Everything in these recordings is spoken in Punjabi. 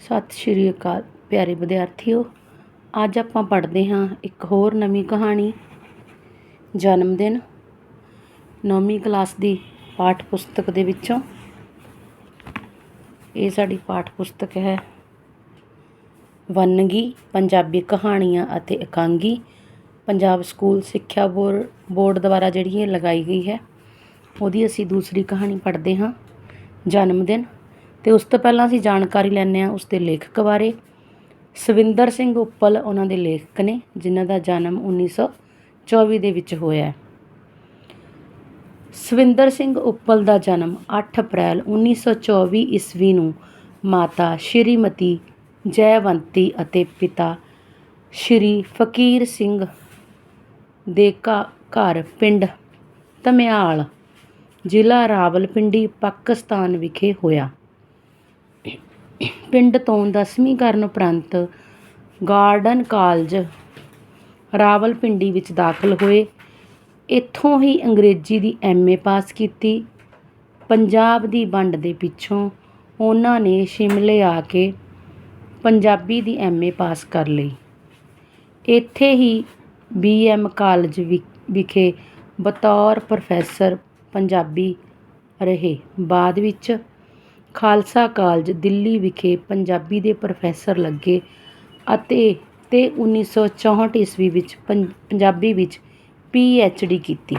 ਸਤਿ ਸ਼੍ਰੀ ਅਕਾਲ, ਪਿਆਰੇ ਵਿਦਿਆਰਥੀਓ। ਅੱਜ ਆਪਾਂ ਪੜ੍ਹਦੇ ਹਾਂ ਇੱਕ ਹੋਰ ਨਵੀਂ ਕਹਾਣੀ। ਜਨਮ ਦਿਨ, ਨੌਵੀਂ ਕਲਾਸ ਦੀ ਪਾਠ ਪੁਸਤਕ ਦੇ ਵਿੱਚੋਂ। ਇਹ ਸਾਡੀ ਪਾਠ ਪੁਸਤਕ ਹੈ। ਵੰਨਗੀ, ਪੰਜਾਬੀ ਕਹਾਣੀਆਂ ਅਤੇ ਇਕਾਂਗੀ, ਪੰਜਾਬ ਸਕੂਲ ਸਿੱਖਿਆ ਬੋਰ, ਬੋਰਡ ਦੁਆਰਾ ਜਿਹੜੀ ਇਹ ਲਗਾਈ ਗਈ ਹੈ। ਉਹਦੀ ਅਸੀਂ ਦੂਸਰੀ ਕਹਾਣੀ ਪੜ੍ਹਦੇ ਹਾਂ। ਜਨਮ ਦਿਨ ਅਤੇ ਉਸ ਤੋਂ ਪਹਿਲਾਂ ਅਸੀਂ ਜਾਣਕਾਰੀ ਲੈਂਦੇ ਹਾਂ ਉਸ ਦੇ ਲੇਖਕ ਬਾਰੇ। ਸਵਿੰਦਰ ਸਿੰਘ ਉੱਪਲ ਉਹਨਾਂ ਦੇ ਲੇਖਕ ਨੇ, ਜਿਨ੍ਹਾਂ ਦਾ ਜਨਮ 1924 ਦੇ ਵਿੱਚ ਹੋਇਆ ਸਵਿੰਦਰ ਸਿੰਘ ਉੱਪਲ ਦਾ ਜਨਮ 8 ਅਪ੍ਰੈਲ 1924 ਈਸਵੀ ਨੂੰ ਮਾਤਾ ਸ਼੍ਰੀਮਤੀ ਜੈਵੰਤੀ ਅਤੇ ਪਿਤਾ ਸ਼੍ਰੀ ਫਕੀਰ ਸਿੰਘ ਦੇ ਘ- ਘਰ ਪਿੰਡ ਧਮਿਆਲ ਜ਼ਿਲ੍ਹਾ ਰਾਵਲਪਿੰਡੀ, ਪਾਕਿਸਤਾਨ ਵਿਖੇ ਹੋਇਆ। ਪਿੰਡ ਤੋਂ 10ਵੀਂ ਕਰਨ ਉਪਰੰਤ ਗਾਰਡਨ ਕਾਲਜ ਰਾਵਲਪਿੰਡੀ ਵਿੱਚ ਦਾਖਲ ਹੋਏ। ਇੱਥੋਂ ਹੀ ਅੰਗਰੇਜ਼ੀ ਦੀ ਐੱਮ ਏ ਪਾਸ ਕੀਤੀ। ਪੰਜਾਬ ਦੀ ਵੰਡ ਦੇ ਪਿੱਛੋਂ ਉਹਨਾਂ ਨੇ ਸ਼ਿਮਲੇ ਆ ਕੇ ਪੰਜਾਬੀ ਦੀ ਐੱਮ ਏ ਪਾਸ ਕਰ ਲਈ। ਇੱਥੇ ਹੀ ਬੀ ਐੱਮ ਕਾਲਜ ਵਿ- ਵਿਖੇ ਬਤੌਰ ਪ੍ਰੋਫੈਸਰ ਪੰਜਾਬੀ ਰਹੇ। ਬਾਅਦ ਵਿੱਚ ਖਾਲਸਾ ਕਾਲਜ ਦਿੱਲੀ ਵਿਖੇ ਪੰਜਾਬੀ ਦੇ ਪ੍ਰੋਫੈਸਰ ਲੱਗੇ ਅਤੇ ਤੇ 1964 ਈਸਵੀ ਵਿੱਚ ਪੰ- ਪੰਜਾਬੀ ਵਿੱਚ ਡੀ ਕੀਤੀ।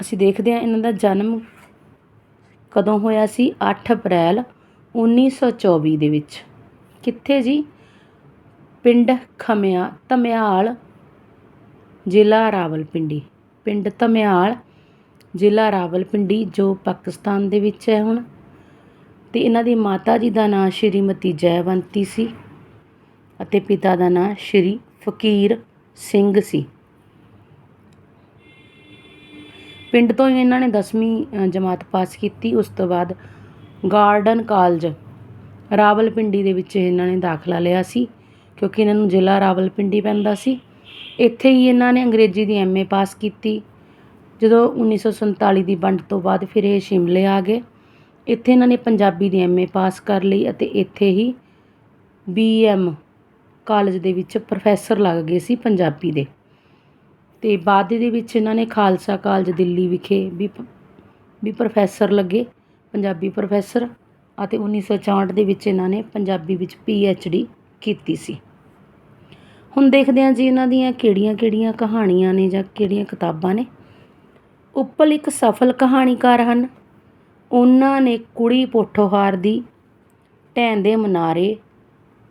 ਅਸੀਂ ਦੇਖਦੇ ਹਾਂ ਇਹਨਾਂ ਦਾ ਜਨਮ ਕਦੋਂ ਹੋਇਆ ਸੀ? 8 ਅਪ੍ਰੈਲ 1924 ਦੇ ਵਿੱਚ। ਕਿੱਥੇ ਜੀ? ਪਿੰਡ ਖਮਿਆ, ਧਮਿਆਲ ਜ਼ਿਲ੍ਹਾ ਰਾਵਲਪਿੰਡੀ। ਪਿੰਡ ਧਮਿਆਲ ਜ਼ਿਲ੍ਹਾ ਰਾਵਲਪਿੰਡੀ, ਜੋ ਪਾਕਿਸਤਾਨ ਦੇ ਵਿੱਚ ਹੈ ਹੁਣ। ਅਤੇ ਇਹਨਾਂ ਦੀ ਮਾਤਾ ਜੀ ਦਾ ਨਾਂ ਸ਼੍ਰੀਮਤੀ ਜੈਵੰਤੀ ਸੀ ਅਤੇ ਪਿਤਾ ਦਾ ਨਾਂ ਸ਼੍ਰੀ ਫਕੀਰ ਸਿੰਘ ਸੀ। ਪਿੰਡ ਤੋਂ ਹੀ ਇਹਨਾਂ ਨੇ 10ਵੀਂ ਜਮਾਤ ਪਾਸ ਕੀਤੀ। ਉਸ ਤੋਂ ਬਾਅਦ ਗਾਰਡਨ ਕਾਲਜ ਰਾਵਲਪਿੰਡੀ ਦੇ ਵਿੱਚ ਇਹਨਾਂ ਨੇ ਦਾਖਲਾ ਲਿਆ ਸੀ, ਕਿਉਂਕਿ ਇਹਨਾਂ ਨੂੰ ਜ਼ਿਲ੍ਹਾ ਰਾਵਲਪਿੰਡੀ ਪੈਂਦਾ ਸੀ। ਇੱਥੇ ਹੀ ਇਹਨਾਂ ਨੇ ਅੰਗਰੇਜ਼ੀ ਦੀ ਐਮਏ ਪਾਸ ਕੀਤੀ। ਜਦੋਂ 1947 ਦੀ ਵੰਡ ਤੋਂ ਬਾਅਦ ਫਿਰ ਇਹ ਸ਼ਿਮਲੇ ਆ ਗਏ। ਇੱਥੇ ਇਹਨਾਂ ਨੇ ਪੰਜਾਬੀ ਦੀ ਐੱਮ ਏ ਪਾਸ ਕਰ ਲਈ ਅਤੇ ਇੱਥੇ ਹੀ ਬੀ ਐੱਮ ਕਾਲਜ ਦੇ ਵਿੱਚ ਪ੍ਰੋਫੈਸਰ ਲੱਗ ਗਏ ਸੀ ਪੰਜਾਬੀ ਦੇ। ਅਤੇ ਬਾਅਦ ਦੇ ਵਿੱਚ ਇਹਨਾਂ ਨੇ ਖਾਲਸਾ ਕਾਲਜ ਦਿੱਲੀ ਵਿਖੇ ਵੀ ਪ- ਵੀ ਪ੍ਰੋਫੈਸਰ ਲੱਗੇ, ਪੰਜਾਬੀ ਪ੍ਰੋਫੈਸਰ ਅਤੇ 1964 ਦੇ ਵਿੱਚ ਇਹਨਾਂ ਨੇ ਪੰਜਾਬੀ ਵਿੱਚ ਡੀ ਕੀਤੀ ਸੀ। ਹੁਣ ਦੇਖਦੇ ਹਾਂ ਜੀ ਇਹਨਾਂ ਦੀਆਂ ਕਿਹੜੀਆਂ-ਕਿਹੜੀਆਂ ਕਹਾਣੀਆਂ ਨੇ ਜਾਂ ਕਿਹੜੀਆਂ ਕਿਤਾਬਾਂ ਨੇ। ਉੱਪਲ ਇੱਕ ਸਫਲ ਕਹਾਣੀਕਾਰ ਹਨ। ਉਹਨਾਂ ਨੇ ਕੁੜੀ ਪੋਠੋਹਾਰ ਦੀ ਢਹਿੰਦੇ ਮਨਾਰੇ,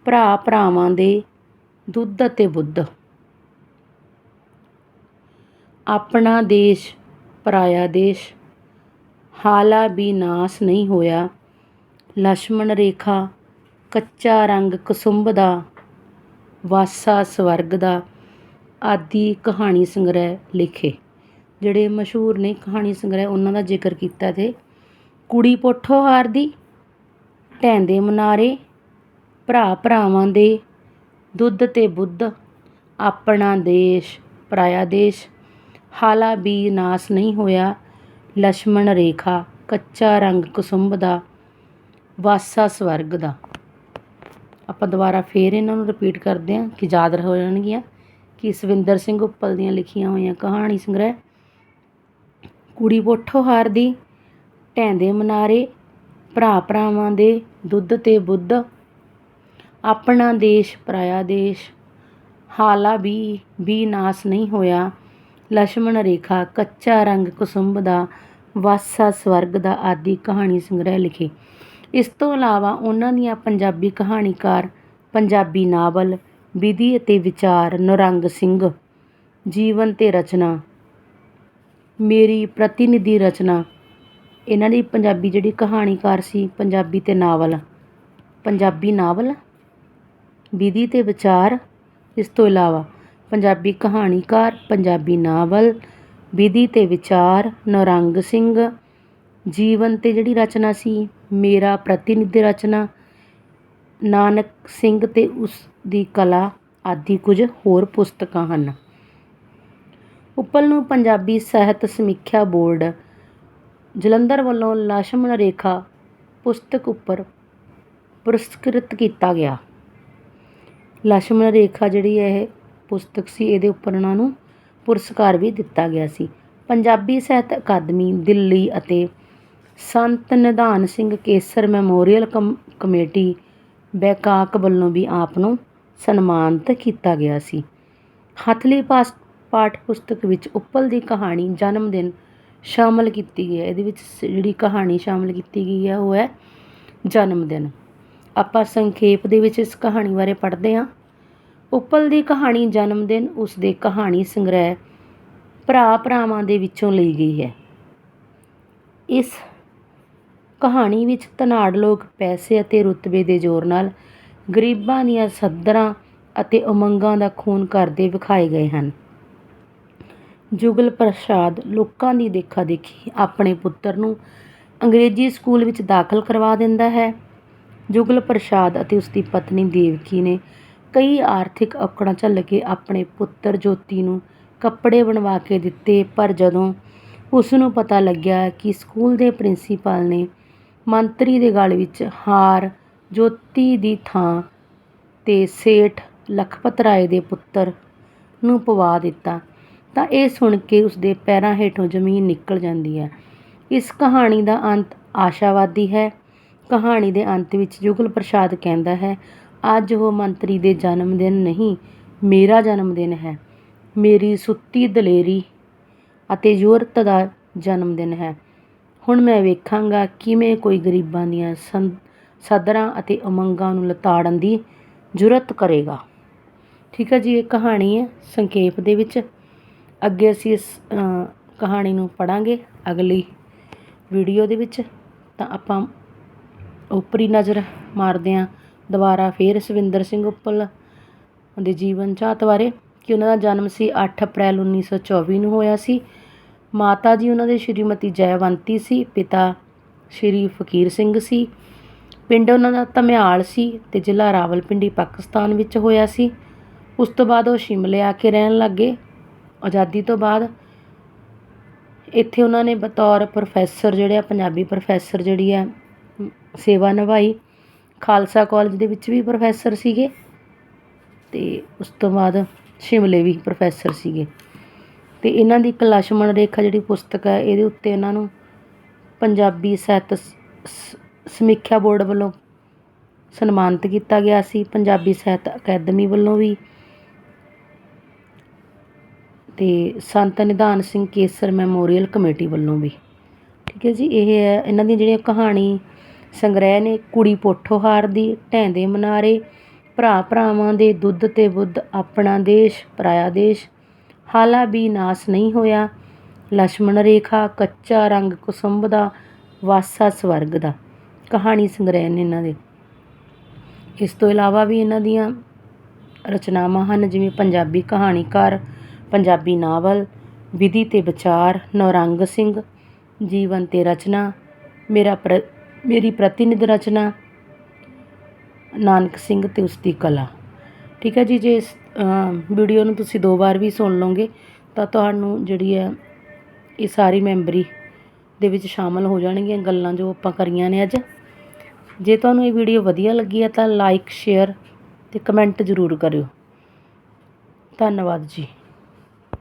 ਭਰਾ ਭਰਾਵਾਂ ਦੇ ਦੁੱਧ ਅਤੇ ਬੁੱਧ। ਆਪਣਾ ਦੇਸ਼ ਪਰਾਇਆ ਦੇਸ਼, ਹਾਲਾ ਵੀ ਨਾਸ ਨਹੀਂ ਹੋਇਆ। ਲక్ష్ਮਣ ਰੇਖਾ ਕੱਚਾ ਰੰਗ ਕਸੁੰਬ ਦਾ, ਵਾਸਾ ਸਵਰਗ ਦਾ ਆਦਿ ਕਹਾਣੀ ਸੰਗ੍ਰਹਿ ਲਿਖੇ। ਜਿਹੜੇ ਮਸ਼ਹੂਰ ਨੇ ਕਹਾਣੀ ਸੰਗ੍ਰਹਿ, ਉਹਨਾਂ ਦਾ ਜ਼ਿਕਰ ਕੀਤਾ ਅਤੇ ਕੁੜੀ ਪੋਠੋ ਹਾਰ ਦੀ ਢੈਂਦੇ ਮਨਾਰੇ, ਭਰਾ ਭਰਾਵਾਂ ਦੇ, ਦੁੱਧ ਤੇ ਬੁੱਧ, ਆਪਣਾ ਦੇਸ਼, ਪਰਾਇਆ ਦੇਸ਼। ਹਾਲਾ ਵੀ ਨਾਸ ਨਹੀਂ ਹੋਇਆ ਲక్ష్ਮਣ ਰੇਖਾ, ਕੱਚਾ ਰੰਗ ਕੁਸੁੰਭ ਦਾ, ਵਾਸਾ ਸਵਰਗ ਦਾ। ਆਪਾਂ ਦੁਬਾਰਾ ਫੇਰ ਇਹਨਾਂ ਨੂੰ ਰਿਪੀਟ ਕਰਦੇ ਹਾਂ ਕਿ ਯਾਦ ਹੋ ਜਾਣਗੀਆਂ ਕਿ ਸਵਿੰਦਰ ਸਿੰਘ ਉੱਪਲ ਦੀਆਂ ਲਿਖੀਆਂ ਹੋਈਆਂ ਕਹਾਣੀ ਸੰਗ੍ਰਹਿ ਕੁੜੀ ਪੋਠੋ ਹਾਰਦੀ ਢੈਂਦੇ ਮਨਾਰੇ, ਭਰਾ ਭਰਾਵਾਂ ਦੇ ਦੁੱਧ ਤੇ ਬੁੱਧ, ਆਪਣਾ ਦੇਸ਼ ਪਰਾਇਆ ਦੇਸ਼। ਹਾਲਾ ਵੀ ਵੀ ਨਾਸ ਨਹੀਂ ਹੋਇਆ। ਲక్ష్మణ ਰੇਖਾ, ਕੱਚਾ ਰੰਗ ਕੁਸੁੰਭ ਦਾ, ਵਾਸਾ ਸਵਰਗ ਦਾ ਆਦਿ ਕਹਾਣੀ ਸੰਗ੍ਰਹਿ ਲਿਖੇ। ਇਸ ਤੋਂ ਇਲਾਵਾ ਉਹਨਾਂ ਦੀਆਂ ਪੰਜਾਬੀ ਕਹਾਣੀਕਾਰ, ਪੰਜਾਬੀ ਨਾਵਲ, ਵਿਧੀ ਅਤੇ ਵਿਚਾਰ, ਨਰੰਗ ਸਿੰਘ, ਜੀਵਨ ਤੇ ਰਚਨਾ ਮੇਰੀ ਪ੍ਰਤੀਨਿਧੀ ਰਚਨਾ। ਇਹਨਾਂ ਦੀ ਪੰਜਾਬੀ ਜਿਹੜੀ ਕਹਾਣੀਕਾਰ ਸੀ, ਪੰਜਾਬੀ ਅਤੇ ਨਾਵਲ। ਪੰਜਾਬੀ ਨਾਵਲ? ਵਿਧੀ ਅਤੇ ਵਿਚਾਰ? ਇਸ ਤੋਂ ਇਲਾਵਾ ਪੰਜਾਬੀ ਕਹਾਣੀਕਾਰ, ਪੰਜਾਬੀ ਨਾਵਲ, ਵਿਧੀ ਅਤੇ ਵਿਚਾਰ, ਨਰੰਗ ਸਿੰਘ, ਜੀਵਨ ਤੇ ਜਿਹੜੀ ਰਚਨਾ ਸੀ, ਮੇਰਾ ਪ੍ਰਤੀਨਿਧ ਰਚਨਾ, ਨਾਨਕ ਸਿੰਘ ਅਤੇ ਉਸ ਦੀ ਕਲਾ ਆਦਿ ਕੁਝ ਹੋਰ ਪੁਸਤਕਾਂ ਹਨ। ਉੱਪਰ ਨੂੰ ਪੰਜਾਬੀ ਸਾਹਿਤ ਸਮੀਖਿਆ ਬੋਰਡ, ਜਲੰਧਰ ਵੱਲੋਂ ਲਛਮਣ ਰੇਖਾ ਪੁਸਤਕ ਉੱਪਰ ਪੁਰਸਕ੍ਰਿਤ ਕੀਤਾ ਗਿਆ। ਲਛਮਣ ਰੇਖਾ ਜਿਹੜੀ ਹੈ ਇਹ ਪੁਸਤਕ ਸੀ, ਇਹਦੇ ਉੱਪਰ ਉਹਨਾਂ ਨੂੰ ਪੁਰਸਕਾਰ ਵੀ ਦਿੱਤਾ ਗਿਆ ਸੀ। ਪੰਜਾਬੀ ਸਾਹਿਤ ਅਕਾਦਮੀ ਦਿੱਲੀ ਅਤੇ ਸੰਤ ਨਿਧਾਨ ਸਿੰਘ ਕੇਸਰ ਮੈਮੋਰੀਅਲ ਕਮ, ਕਮੇਟੀ ਬੈਕਾਕ ਵੱਲੋਂ ਵੀ ਆਪ ਨੂੰ ਸਨਮਾਨਿਤ ਕੀਤਾ ਗਿਆ ਸੀ। ਹੱਥਲੀ ਪਾਸ ਪਾਠ ਪੁਸਤਕ ਵਿੱਚ ਉੱਪਲ ਦੀ ਕਹਾਣੀ ਜਨਮ ਦਿਨ ਸ਼ਾਮਲ ਕੀਤੀ ਗਈ ਹੈ। ਇਹਦੇ ਵਿੱਚ ਸ- ਜਿਹੜੀ ਕਹਾਣੀ ਸ਼ਾਮਲ ਕੀਤੀ ਗਈ ਹੈ, ਉਹ ਹੈ ਜਨਮ ਦਿਨ। ਆਪਾਂ ਸੰਖੇਪ ਦੇ ਵਿੱਚ ਇਸ ਕਹਾਣੀ ਬਾਰੇ ਪੜ੍ਹਦੇ ਹਾਂ। ਉੱਪਲ ਦੀ ਕਹਾਣੀ ਜਨਮ ਦਿਨ, ਉਸ ਦੇ ਕਹਾਣੀ ਸੰਗ੍ਰਹਿ ਭਰਾ ਭਰਾਵਾਂ ਦੇ ਵਿੱਚੋਂ ਲਈ ਗਈ ਹੈ। ਇਸ ਕਹਾਣੀ ਵਿੱਚ ਧਨਾੜ ਲੋਕ ਪੈਸੇ ਅਤੇ ਰੁਤਬੇ ਦੇ ਜ਼ੋਰ ਨਾਲ ਗਰੀਬਾਂ ਦੀਆਂ ਸੱਦਰਾਂ ਅਤੇ ਉਮੰਗਾਂ ਦਾ ਖੂਨ ਕਰਦੇ ਵਿਖਾਏ ਗਏ ਹਨ। ਜੁਗਲ ਪ੍ਰਸਾਦ ਲੋਕਾਂ ਦੀ ਦੇਖਾ ਦੇਖੀ ਆਪਣੇ ਪੁੱਤਰ ਨੂੰ ਅੰਗਰੇਜ਼ੀ ਸਕੂਲ ਵਿੱਚ ਦਾਖਲ ਕਰਵਾ ਦਿੰਦਾ ਹੈ। ਜੁਗਲ ਪ੍ਰਸਾਦ ਅਤੇ ਉਸ ਦੀ ਪਤਨੀ ਦੇਵਕੀ ਨੇ ਕਈ ਆਰਥਿਕ ਔਕੜਾਂ ਝੱਲ ਕੇ ਆਪਣੇ ਪੁੱਤਰ ਜੋਤੀ ਨੂੰ ਕੱਪੜੇ ਬਣਵਾ ਕੇ ਦਿੱਤੇ, ਪਰ ਜਦੋਂ ਉਸਨੂੰ ਪਤਾ ਲੱਗਿਆ ਕਿ ਸਕੂਲ ਦੇ ਪ੍ਰਿੰਸੀਪਲ ਨੇ ਮੰਤਰੀ ਦੇ ਗਲ ਵਿੱਚ ਹਾਰ ਜੋਤੀ ਦੀ ਥਾਂ ਤੇ ਸੇਠ ਲਖਪਤ ਰਾਏ ਦੇ ਪੁੱਤਰ ਨੂੰ ਪਵਾ ਦਿੱਤਾ ਤਾਂ ਇਹ ਸੁਣ ਕੇ ਉਸਦੇ ਪੈਰਾਂ ਹੇਠੋਂ ਜ਼ਮੀਨ ਨਿਕਲ ਜਾਂਦੀ ਹੈ। ਇਸ ਕਹਾਣੀ ਦਾ ਅੰਤ ਆਸ਼ਾਵਾਦੀ ਹੈ। ਕਹਾਣੀ ਦੇ ਅੰਤ ਵਿੱਚ ਜੁਗਲ ਪ੍ਰਸਾਦ ਕਹਿੰਦਾ ਹੈ, ਅੱਜ ਉਹ ਮੰਤਰੀ ਦੇ ਜਨਮ ਦਿਨ ਨਹੀਂ, ਮੇਰਾ ਜਨਮ ਦਿਨ ਹੈ। ਮੇਰੀ ਸੁੱਤੀ ਦਲੇਰੀ ਅਤੇ ਯੂਰਤ ਦਾ ਜਨਮ ਦਿਨ ਹੈ। ਹੁਣ ਮੈਂ ਵੇਖਾਂਗਾ ਕਿਵੇਂ ਕੋਈ ਗਰੀਬਾਂ ਦੀਆਂ ਸੰ- ਸਦਰਾਂ ਅਤੇ ਉਮੰਗਾਂ ਨੂੰ ਲਤਾੜਨ ਦੀ ਜੁਰਤ ਕਰੇਗਾ। ਠੀਕ ਹੈ ਜੀ, ਇਹ ਕਹਾਣੀ ਹੈ ਸੰਖੇਪ ਦੇ ਵਿੱਚ। ਅੱਗੇ ਅਸੀਂ ਇਸ ਕਹਾਣੀ ਨੂੰ ਪੜਾਂਗੇ ਅਗਲੀ ਵੀਡੀਓ ਦੇ ਵਿੱਚ। ਤਾਂ ਆਪਾਂ ਉੱਪਰੀ ਨਜ਼ਰ ਮਾਰਦੇ ਹਾਂ ਦੁਬਾਰਾ ਫਿਰ ਸਵਿੰਦਰ ਸਿੰਘ ਉੱਪਲ ਦੇ ਜੀਵਨ ਝਾਤ ਬਾਰੇ ਕਿ ਉਹਨਾਂ ਦਾ ਜਨਮ ਸੀ 8 ਅਪ੍ਰੈਲ 1924 ਨੂੰ ਹੋਇਆ ਸੀ। ਮਾਤਾ ਜੀ ਉਹਨਾਂ ਦੇ ਸ਼੍ਰੀਮਤੀ ਜੈਵੰਤੀ ਸੀ, ਪਿਤਾ ਸ਼੍ਰੀ ਫਕੀਰ ਸਿੰਘ ਸੀ। ਪਿੰਡ ਉਹਨਾਂ ਦਾ ਧਮਿਆਲ ਸੀ ਤੇ ਜ਼ਿਲ੍ਹਾ ਰਾਵਲਪਿੰਡੀ, ਪਾਕਿਸਤਾਨ ਵਿੱਚ ਹੋਇਆ ਸੀ। ਉਸ ਤੋਂ ਬਾਅਦ ਉਹ ਸ਼ਿਮਲੇ ਆ ਕੇ ਰਹਿਣ ਲੱਗੇ ਆਜ਼ਾਦੀ ਤੋਂ ਬਾਅਦ ਇੱਥੇ ਉਹਨਾਂ ਨੇ ਬਤੌਰ ਪ੍ਰੋਫੈਸਰ ਜਿਹੜੇ ਆ, ਪੰਜਾਬੀ ਪ੍ਰੋਫੈਸਰ ਜਿਹੜੀ ਆ, ਸੇਵਾ ਨਿਭਾਈ। ਖਾਲਸਾ ਕੋਲਜ ਦੇ ਵਿੱਚ ਵੀ ਪ੍ਰੋਫੈਸਰ ਸੀਗੇ ਅਤੇ ਉਸ ਤੋਂ ਬਾਅਦ ਸ਼ਿਮਲੇ ਵੀ ਪ੍ਰੋਫੈਸਰ ਸੀਗੇ। ਅਤੇ ਇਹਨਾਂ ਦੀ ਇੱਕ ਲਛਮਣ ਰੇਖਾ ਜਿਹੜੀ ਪੁਸਤਕ ਹੈ, ਇਹਦੇ ਉੱਤੇ ਇਹਨਾਂ ਨੂੰ ਪੰਜਾਬੀ ਸਾਹਿਤ ਸ- ਸ- ਸਮੀਖਿਆ ਬੋਰਡ ਵੱਲੋਂ ਸਨਮਾਨਿਤ ਕੀਤਾ ਗਿਆ ਸੀ। ਪੰਜਾਬੀ ਸਾਹਿਤ ਅਕੈਡਮੀ ਵੱਲੋਂ ਵੀ ਅਤੇ ਸੰਤ ਨਿਧਾਨ ਸਿੰਘ ਕੇਸਰ ਮੈਮੋਰੀਅਲ ਕਮੇਟੀ ਵੱਲੋਂ ਵੀ। ਠੀਕ ਹੈ ਜੀ, ਇਹ ਹੈ, ਇਹਨਾਂ ਦੀਆਂ ਜਿਹੜੀਆਂ ਕਹਾਣੀ ਸੰਗ੍ਰਹਿ ਨੇ, ਕੁੜੀ ਪੋਠੋਹਾਰ ਦੀ ਢੈਂਦੇ ਮਨਾਰੇ, ਭਰਾ ਭਰਾਵਾਂ ਦੇ ਦੁੱਧ ਤੇ ਬੁੱਧ, ਆਪਣਾ ਦੇਸ਼, ਪਰਾਇਆ ਦੇਸ਼, ਹਾਲਾ ਵੀ ਨਾਸ ਨਹੀਂ ਹੋਇਆ ਲక్ష్ਮਣ ਰੇਖਾ, ਕੱਚਾ ਰੰਗ ਕੁਸੁੰਭ ਦਾ, ਵਾਸਾ ਸਵਰਗ ਦਾ। ਕਹਾਣੀ ਸੰਗ੍ਰਹਿ ਨੇ ਇਹਨਾਂ ਦੇ। ਇਸ ਤੋਂ ਇਲਾਵਾ ਵੀ ਇਹਨਾਂ ਦੀਆਂ ਰਚਨਾਵਾਂ ਹਨ, ਜਿਵੇਂ ਪੰਜਾਬੀ ਕਹਾਣੀਕਾਰ ਪੰਜਾਬੀ ਨਾਵਲ, ਵਿਧੀ ਅਤੇ ਵਿਚਾਰ, ਨੌਰੰਗ ਸਿੰਘ, ਜੀਵਨ ਤੇ ਰਚਨਾ, ਮੇਰਾ ਪ੍ਰ, ਮੇਰੀ ਪ੍ਰਤੀਨਿਧ ਰਚਨਾ, ਨਾਨਕ ਸਿੰਘ ਅਤੇ ਉਸ ਦੀ ਕਲਾ। ਠੀਕ ਹੈ ਜੀ, ਜੇ ਇਸ ਵੀਡੀਓ ਨੂੰ ਤੁਸੀਂ ਦੋ ਵਾਰ ਵੀ ਸੁਣ ਲਓਗੇ, ਤਾਂ ਤੁਹਾਨੂੰ ਜਿਹੜੀ ਹੈ, ਇਹ ਸਾਰੀ ਮੈਮਰੀ ਦੇ ਵਿੱਚ ਸ਼ਾਮਲ ਹੋ ਜਾਣਗੀਆਂ ਗੱਲਾਂ ਜੋ ਆਪਾਂ ਕਰੀਆਂ ਨੇ ਅੱਜ। ਜੇ ਤੁਹਾਨੂੰ ਇਹ ਵੀਡੀਓ ਵਧੀਆ ਲੱਗੀ ਹੈ ਤਾਂ ਲਾਈਕ, ਸ਼ੇਅਰ ਤੇ ਕਮੈਂਟ ਜ਼ਰੂਰ ਕਰਿਓ। ਧੰਨਵਾਦ ਜੀ।